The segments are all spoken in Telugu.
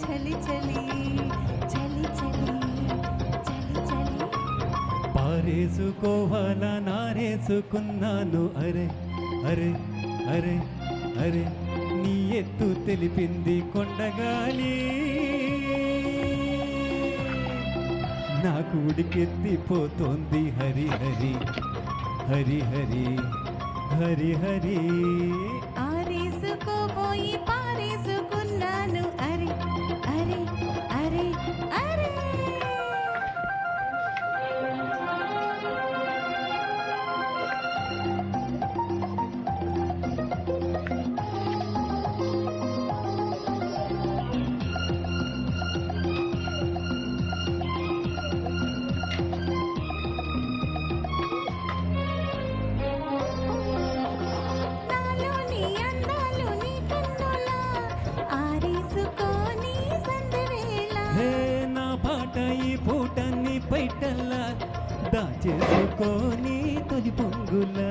చలి చలి చలి చలి చలి చలి. పారేసుకోవాలా నారేసుకున్నాను. అరే అరే అరే అరే నీ ఎత్తు తెలిపింది కొండగాలి. నాకు ఉడికెత్తిపోతోంది హరి హరి హరి హరి హరి హరి. ఆరేసుకోబోయి పారేసుకున్నాను. దాచేసుకోని తొలి పొంగులా.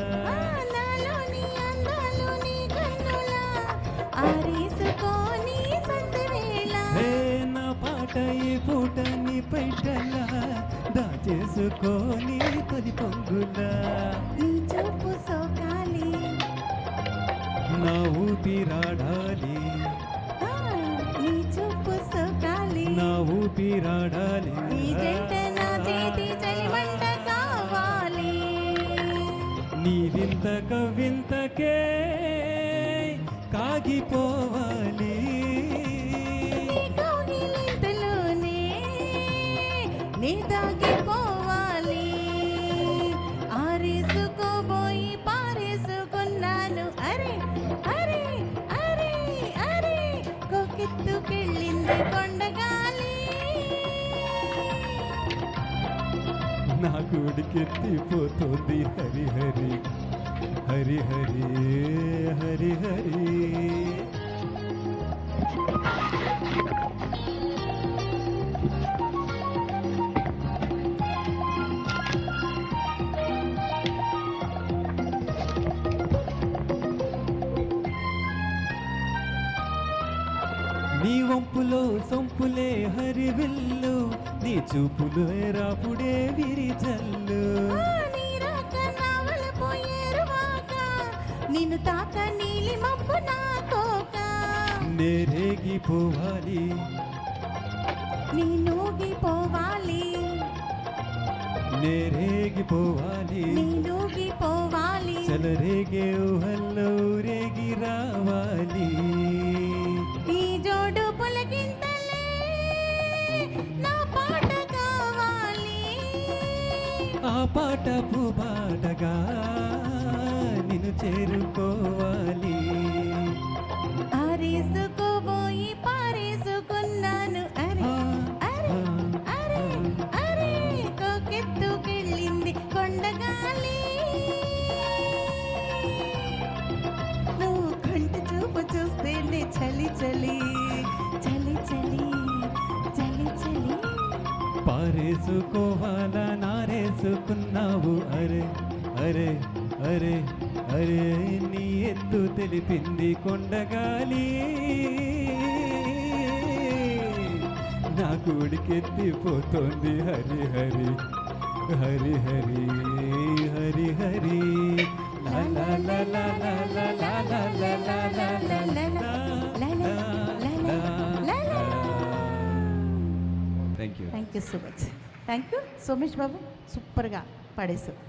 నా పాట ఈ పూటని పెట్టలా. దాచేసుకోని తొలి పొంగులా. నా ఊపిరాడాలి నా ఊపిరాడాలి ఈ జంట నా చేతి నీ వింత కవింతకే కాగిపోవాలి. నీ దాగి ना गुण कीर्ति पोतो दी हरी हरी हरि हरि हरि నీ వంపులో సొంపులే హరివిల్లు నీ చూపులు రాపుడే విరిచల్లు. నిన్ను తాక నీలి మప్పు నా తోక. నేరేగి పోవాలి. నేనూగి పోవాలి. నేరేగి పోవాలి. నేనూగి పోవాలి. చల రేగే ఊహల్లో రేగి రావాలి. ఆ పాట పూబాటగా నిన్ను చేరుకోవాలి. ఆరేసుకోబోయి పారేసుకున్నాను. అరే అరే అరే అరే కోకెత్తుకెళ్ళింది కొండగాలి. నువ్వు కంటి చూపు చూస్తేనే చలి చలి చలి చలి చలి చలి. పారేసుకోవాలా నారేసుకున్నావు అరే అరే అరే అరే నీ ఎత్తు తెలిపింది కొండగాలి నాకు ఉడికెత్తిపోతోంది హరి హరి హరి హరి హరి హరి లా లా లా లా లా లా లా లా లా లా లా లా లా లా లా లా thank you thank you so much thank you Somesh Babu సూపర్గా పాడేశావు